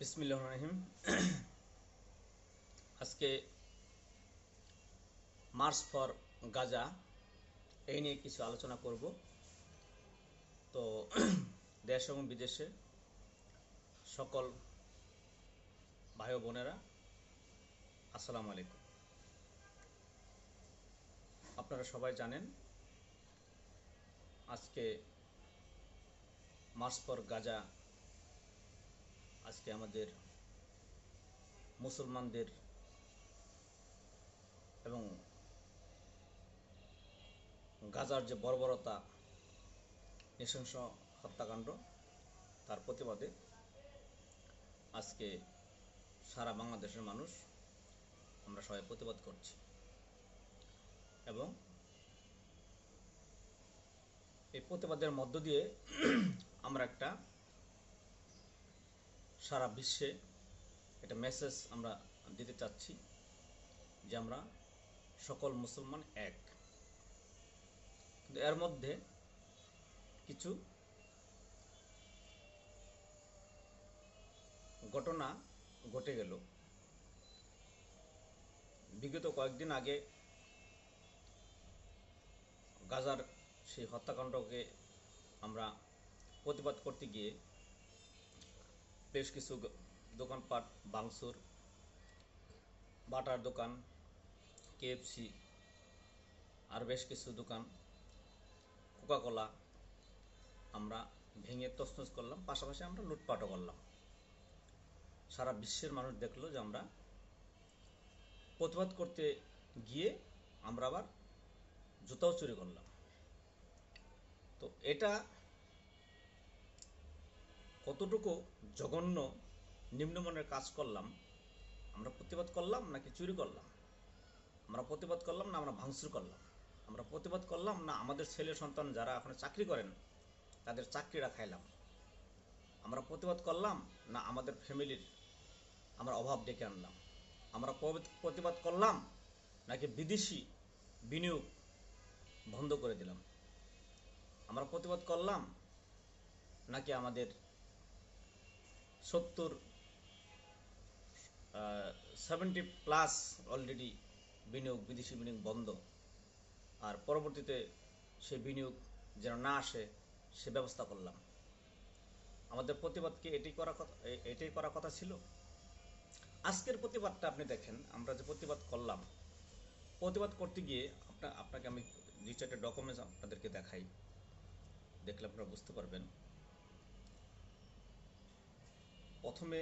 বিসমিল্লাহ রহিম। আজকে March for Gaza, এই নিয়ে কিছু আলোচনা করব। তো দেশ এবং বিদেশে সকল ভাই বোনেরা, আসসালামু আলাইকুম। আপনারা সবাই জানেন, আজকে মার্চ ফর গাজা আজকে আমাদের মুসলমানদের এবং গাজার যে বর্বরতা, নৃশংস হত্যাকাণ্ড, তার প্রতিবাদে আজকে সারা বাংলাদেশের মানুষ আমরা সবাই প্রতিবাদ করছি। এবং এই প্রতিবাদের মধ্য দিয়ে আমরা একটা সারা বিশ্বে একটা মেসেজ আমরা দিতে চাচ্ছি যে আমরা সকল মুসলমান এক। কিন্তু এর মধ্যে কিছু ঘটনা ঘটে গেল। বিগত কয়েকদিন আগে গাজার সেই হত্যাকাণ্ডকে আমরা প্রতিবাদ করতে গিয়ে বেশ কিছু দোকানপাট, বাংসুর, বাটার দোকান কেএফসি আর বেশ কিছু দোকান। কোকাকোলা আমরা ভেঙে তছনছ করলাম, পাশাপাশি আমরা লুটপাটও করলাম। সারা বিশ্বের মানুষ দেখল যে আমরা প্রতিবাদ করতে গিয়ে আমরা আবার জুতাও চুরি করলাম। তো এটা কতটুকু জঘন্য নিম্নমানের কাজ করলাম? আমরা প্রতিবাদ করলাম নাকি চুরি করলাম? আমরা প্রতিবাদ করলাম না আমরা ভাঙচুর করলাম? আমরা প্রতিবাদ করলাম না আমাদের ছেলে সন্তান যারা এখন চাকরি করেন, তাদের চাকরিটা খাইলাম? আমরা প্রতিবাদ করলাম না আমাদের ফ্যামিলির আমরা অভাব ডেকে আনলাম? আমরা প্রতিবাদ করলাম নাকি বিদেশি বিনিয়োগ বন্ধ করে দিলাম? আমরা প্রতিবাদ করলাম নাকি আমাদের সত্তর সেভেন্টি প্লাস অলরেডি বিনিয়োগ, বিদেশি বিনিয়োগ বন্ধ। আর পরবর্তীতে সেই বিনিয়োগ যেন না আসে, সে ব্যবস্থা করলাম। আমাদের প্রতিবাদকে এটি করা কথা এটাই করা কথা ছিল? আজকের প্রতিবাদটা আপনি দেখেন, আমরা যে প্রতিবাদ করলাম, প্রতিবাদ করতে গিয়ে আপনা, আপনাকে আমি দুই চারটে ডকুমেন্টস আপনাদেরকে দেখাই। দেখলে আপনারা বুঝতে পারবেন। প্রথমে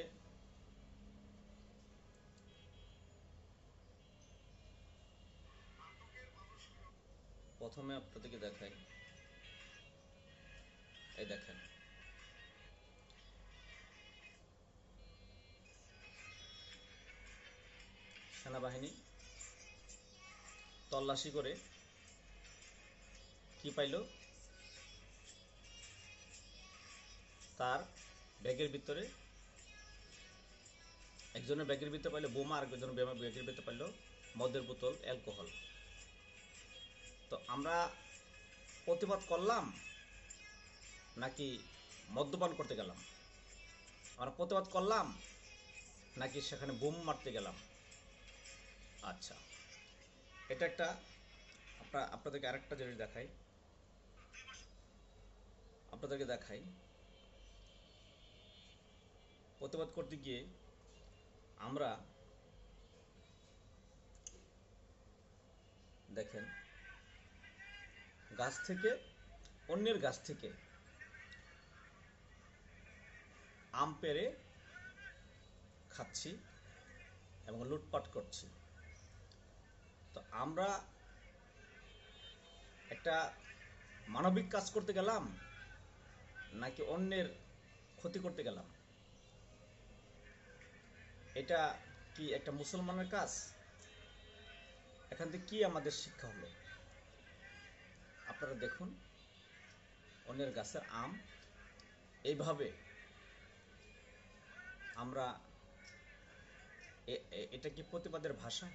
প্রথমে আপনাদেরকে দেখাই। এই দেখেন। সেনাবাহিনী তল্লাশি করে কি পাইল? তার ব্যাগের ভিতরে একজনের ব্যাগের ভিতরে পাইলো বোমা আর একজনের ব্যাগের ভিতরে পাইলো মদের বোতল, অ্যালকোহল। তো আমরা প্রতিবাদ করলাম নাকি মদ্যপান করতে গেলাম? আমরা প্রতিবাদ করলাম নাকি সেখানে বোম মারতে গেলাম? আচ্ছা এটা একটা আপনার, আপনাদেরকে আরেকটা জিনিস দেখাই। আপনাদেরকে দেখাই। প্রতিবাদ করতে গিয়ে আমরা দেখেন, গাছ থেকে, অন্যের গাছ থেকে আম পেড়ে খাচ্ছি এবং লুটপাট করছি। তো আমরা একটা মানবিক কাজ করতে গেলাম, নাকি অন্যের ক্ষতি করতে গেলাম? এটা কি একটা মুসলমানের কাজ? এখান থেকে কি আমাদের শিক্ষা হলো? আপনারা দেখুন, অন্যের গাছের আম। এইভাবে আমরা এটা কি প্রতিবাদের ভাষা?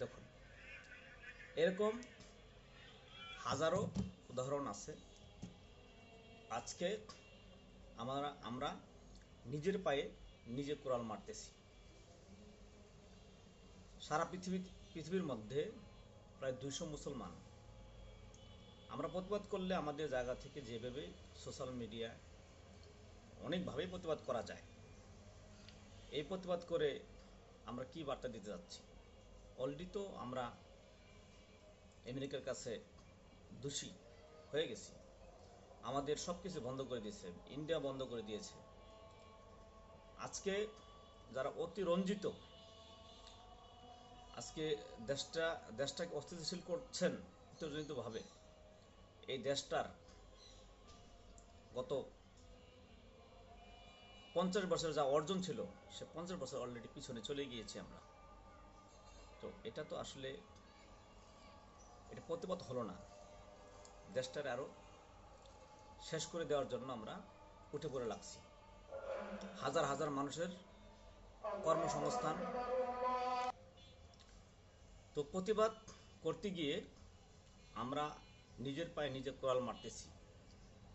দেখুন, এরকম হাজারো উদাহরণ আছে। আজকে আমরা আমরা নিজের পায়ে নিজে কোরাল মারতেছি। সারা পৃথিবী, পৃথিবীর মধ্যে প্রায় দুইশো মুসলমান। আমরা প্রতিবাদ করলে আমাদের জায়গা থেকে যেভাবে সোশ্যাল মিডিয়া অনেকভাবেই প্রতিবাদ করা যায়, এই প্রতিবাদ করে আমরা কি বার্তা দিতে যাচ্ছি? অলরেডি তো আমরা আমেরিকার কাছে দোষী হয়ে গেছি। আমাদের সব কিছু বন্ধ করে দিয়েছে, ইন্ডিয়া বন্ধ করে দিয়েছে। আজকে যারা অতিরঞ্জিত, আজকে দেশটা, দেশটাকে অস্থিতিশীল করছেন অতিরঞ্জিতভাবে এই দেশটার গত পঞ্চাশ বছর যা অর্জন ছিল, সে পঞ্চাশ বছর অলরেডি পিছনে চলে গিয়েছি আমরা। তো এটা তো আসলে, এটা প্রতিবাদ হলো না। দেশটার আরও শেষ করে দেওয়ার জন্য আমরা উঠে পড়ে লাগছি। হাজার হাজার মানুষের কর্মসংস্থান। তো প্রতিবাদ করতে গিয়ে আমরা নিজের পায়ে নিজে কোরাল মারতেছি।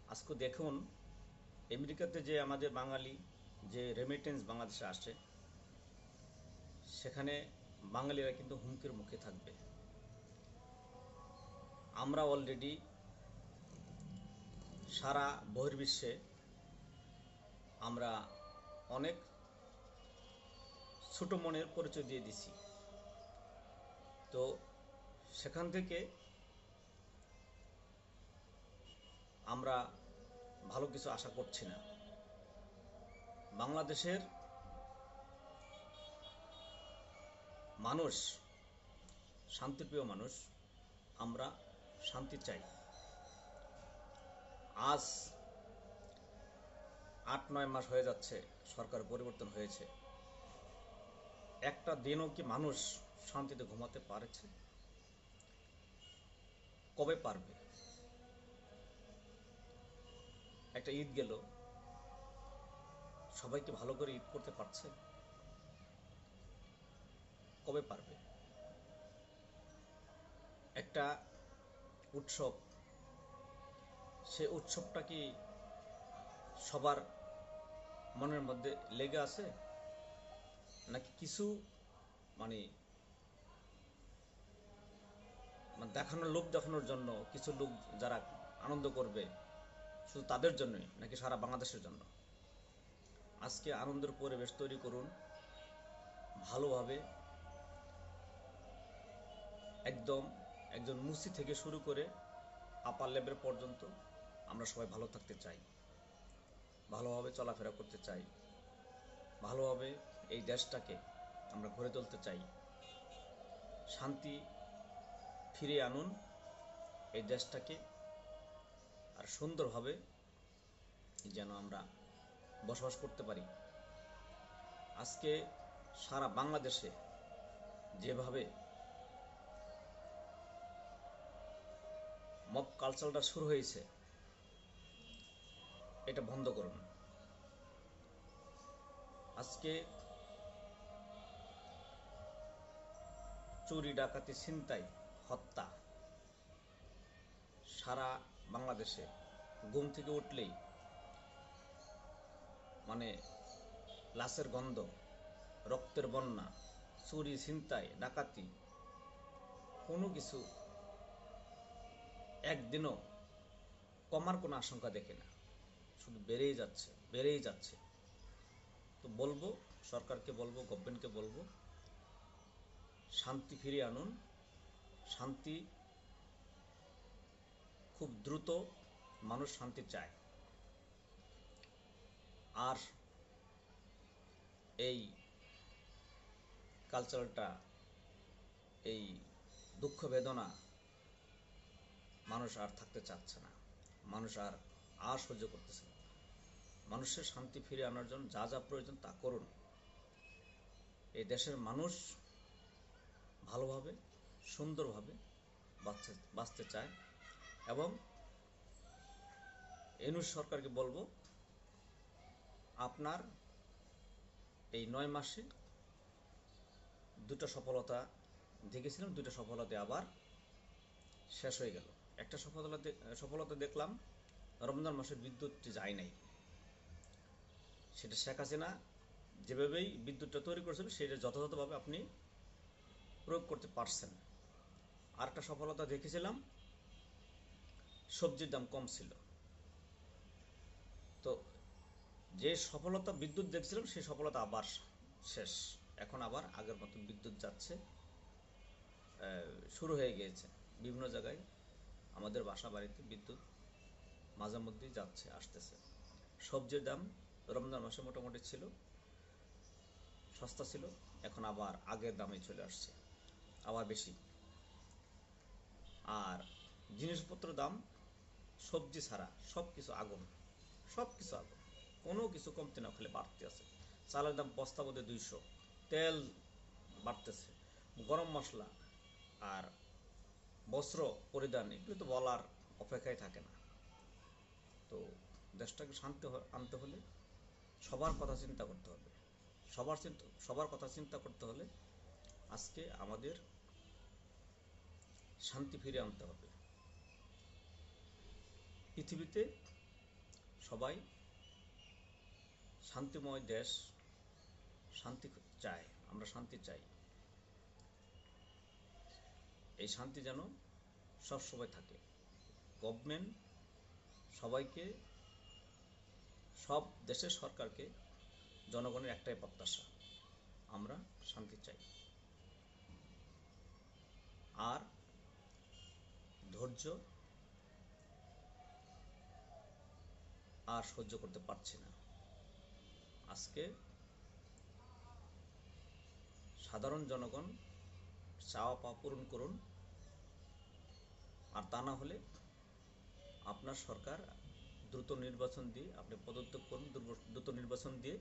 আজকে দেখুন, আমেরিকাতে যে আমাদের বাঙালি যে রেমিটেন্স বাংলাদেশে আসে সেখানে বাঙালিরা কিন্তু হুমকির মুখে থাকবে। আমরা অলরেডি সারা বহির্বিশ্বে আমরা অনেক ছোট মনের পরিচয় দিয়ে দিছি। তো সেখান থেকে আমরা ভালো কিছু আশা করছি না। বাংলাদেশের মানুষ, শান্তিপ্রিয় মানুষ, আমরা শান্তি চাই। আজ আট, নয় মাস হয়ে যাচ্ছে, সরকার পরিবর্তন হয়েছে। একটা দিনও কি মানুষ শান্তিতে ঘুমাতে পারছে? কবে পারবে? একটা ঈদ গেল সবাইকে ভালো করে ঈদ করতে পারছে? কবে পারবে? একটা উৎসব, সে উৎসবটা কি সবার মনের মধ্যে লেগে আছে? নাকি কিছু মানে মানে দেখানোর লোক দেখানোর জন্য কিছু লোক যারা আনন্দ করবে, শুধু তাদের জন্যই, নাকি সারা বাংলাদেশের জন্য? আজকে আনন্দের পরিবেশ তৈরি করুন, ভালোভাবে, একদম একজন মুসি থেকে শুরু করে আপার লেভেল পর্যন্ত আমরা সবাই ভালো থাকতে চাই। ভালোভাবে চলাফেরা করতে চাই। ভালোভাবে এই দেশটাকে আমরা গড়ে তুলতে চাই। শান্তি ফিরে আনুন, এই দেশটাকে আর সুন্দরভাবে যেন আমরা বসবাস করতে পারি। আজকে সারা বাংলাদেশে যেভাবে মব কালচারটা শুরু হয়েছে এটা বন্ধ করুন। আজকে চুরি, ডাকাতি, ছিনতাই, হত্যা সারা বাংলাদেশে ঘুম থেকে উঠলেই মানে লাশের গন্ধ, রক্তের বন্যা, চুরি, ছিনতাই, ডাকাতি, কোনো কিছু একদিনও কমার কোনো আশঙ্কা দেখে না। শুধু বেড়েই যাচ্ছে বেড়েই যাচ্ছে। তো বলব, সরকারকে বলব গভর্নমেন্টকে বলব, শান্তি ফিরিয়ে আনুন। শান্তি খুব দ্রুত মানুষ শান্তি চায়। আর এই কালচারটা এই দুঃখ বেদনা মানুষ আর থাকতে চাচ্ছে না। মানুষ আর আর সহ্য করতেছে না। মানুষের শান্তি ফিরে আনার জন্য যা যা প্রয়োজন তা করুন। এই দেশের মানুষ ভালোভাবে, সুন্দরভাবে বাঁচতে বাঁচতে চায় এবং এনুস সরকারকে বলব, আপনার এই নয় মাসে দুটো সফলতা দেখেছিলাম, দুটো সফলতা আবার শেষ হয়ে গেল। একটা সফলতা সফলতা দেখলাম, রমজান মাসে বিদ্যুৎটি যায় নাই। সেটা শেখ হাসিনা যেভাবেই বিদ্যুৎটা তৈরি করেছিল, সেটা যথাযথভাবে আপনি প্রয়োগ করতে পারছেন। আর একটা সফলতা দেখেছিলাম, সবজির দাম কম ছিল। তো যে সফলতা বিদ্যুৎ দেখছিলাম, সেই সফলতা আবার শেষ। এখন আবার আগের মতো বিদ্যুৎ যাচ্ছে শুরু হয়ে গিয়েছে। বিভিন্ন জায়গায় আমাদের বাসা বাড়িতে বিদ্যুৎ মাঝে মধ্যেই যাচ্ছে, আসতেছে। সবজির দাম রমজান মাসে মোটামুটি ছিল, সস্তা ছিল, এখন আবার আগের দামে চলে আসছে, আবার বেশি। আর জিনিসপত্র দাম, সবজি ছাড়া সব কিছু আগুন সব কিছু আগুন, কোনো কিছু কমতে না, খালি বাড়তে আছে। চালের দাম বস্তা বোধে দুইশো, তেল বাড়তেছে, গরম মশলা আর বস্ত্র পরিধান, এগুলো তো বলার অপেক্ষায় থাকে না। তো দেশটাকে শান্তি আনতে হলে সবার কথা চিন্তা করতে হবে। সবার চিন্তা, সবার কথা চিন্তা করতে হলে আজকে আমাদের শান্তি ফিরে আনতে হবে। পৃথিবীতে সবাই শান্তিময় দেশ শান্তি চায়, আমরা শান্তি চাই। এই শান্তি যেন সবসময় থাকে। গভর্নমেন্ট সবাইকে সব দেশের সরকারকে জনগণের একটাই প্রত্যাশা। আমরা শান্তি চাই। আর ধৈর্য আর সহ্য করতে পারছি না। আজকে সাধারণ জনগণ চাওয়া পাওয়া পূরণ করুন। আর তা না হলে আপনার সরকার দ্রুত নির্বাচন দিয়ে, আপনি পদত্যাগ করুন দ্রুত নির্বাচন দিয়ে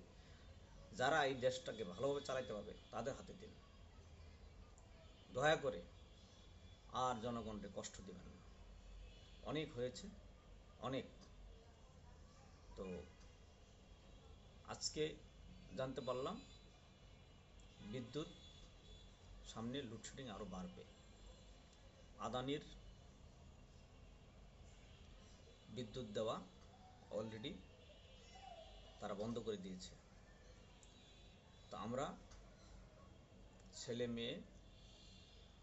যারা এই দেশটাকে ভালোভাবে চালাতে পারবে, তাদের হাতে দিন। দয়া করে আর জনগণকে কষ্ট দিবেন না। অনেক হয়েছে, অনেক। তো আজকে জানতে পারলাম, বিদ্যুৎ সামনে লোডশেডিং আরও বাড়বে। আদানির বিদ্যুৎ দেওয়া অলরেডি তারা বন্ধ করে দিয়েছে। তো আমরা ছেলে, মেয়ে,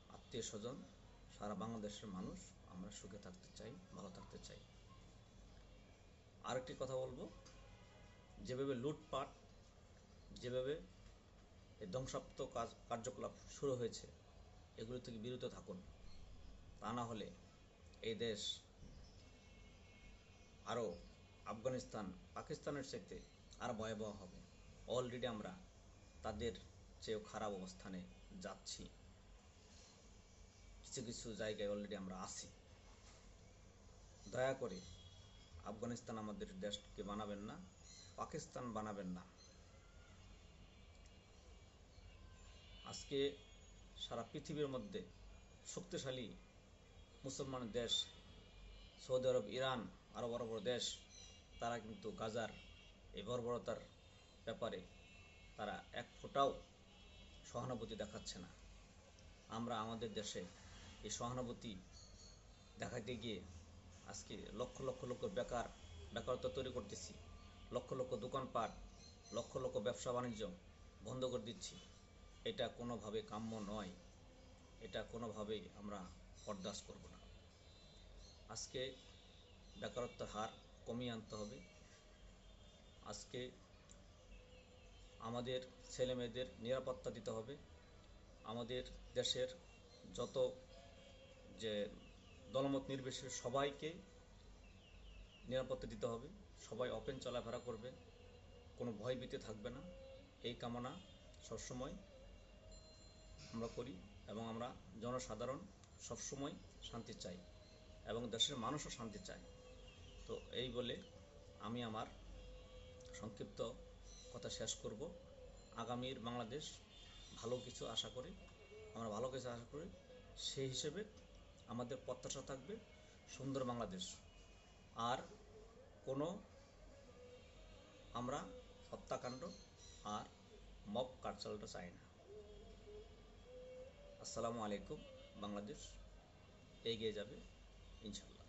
আত্মীয় স্বজন, সারা বাংলাদেশের মানুষ আমরা সুখে থাকতে চাই, ভালো থাকতে চাই। আরেকটি কথা বলব, যেভাবে লুটপাট, যেভাবে এই ধ্বংসাত্মক কাজ, কার্যকলাপ শুরু হয়েছে, এগুলো থেকে বিরত থাকুন। তা না হলে এই দেশ আরও আফগানিস্তান, পাকিস্তানের চাইতে আর ভয়াবহ হবে। অলরেডি আমরা তাদের চেয়েও খারাপ অবস্থানে যাচ্ছি। কিছু কিছু জায়গায় অলরেডি আমরা আছি। দয়া করে আফগানিস্তান আমাদের দেশকে বানাবেন না, পাকিস্তান বানাবেন না। আজকে সারা পৃথিবীর মধ্যে শক্তিশালী মুসলমান দেশ, সৌদি আরব, ইরান আরও বড় বড় দেশ তারা কিন্তু গাজার এই বর্বরতার ব্যাপারে তারা এক ফোঁটাও সহানুভূতি দেখাচ্ছে না। আমরা আমাদের দেশে এই সহানুভূতি দেখাতে গিয়ে আজকে লক্ষ লক্ষ লোক বেকার, বেকারত্ব তৈরি করতেছি, লক্ষ লক্ষ দোকানপাট, লক্ষ লক্ষ ব্যবসা বাণিজ্য বন্ধ করে দিচ্ছি। এটা কোনোভাবে কাম্য নয়। এটা কোনোভাবেই আমরা বরদাস্ত করব না। আজকে বেকারত্বের হার কমিয়ে আনতে হবে। আজকে আমাদের ছেলে মেয়েদের নিরাপত্তা দিতে হবে। আমাদের দেশের যত যে দলমত নির্বিশেষে সবাইকে নিরাপত্তা দিতে হবে। সবাই ওপেন চলাফেরা করবে, কোনো ভয়ভীতি থাকবে না। এই কামনা সবসময় আমরা করি এবং আমরা জনসাধারণ সবসময় শান্তি চাই এবং দেশের মানুষও শান্তি চায়। তো এই বলে আমি আমার সংক্ষিপ্ত কথা শেষ করব। আগামীর বাংলাদেশ ভালো কিছু আশা করি, আমরা ভালো কিছু আশা করি, সেই হিসেবে আমাদের প্রত্যাশা থাকবে সুন্দর বাংলাদেশ। আর কোনো আমরা হত্যাকাণ্ড আর মব কালচারটা চাই না। আসসালামু আলাইকুম, বাংলাদেশ এগিয়ে যাবে, ইনশাল্লাহ।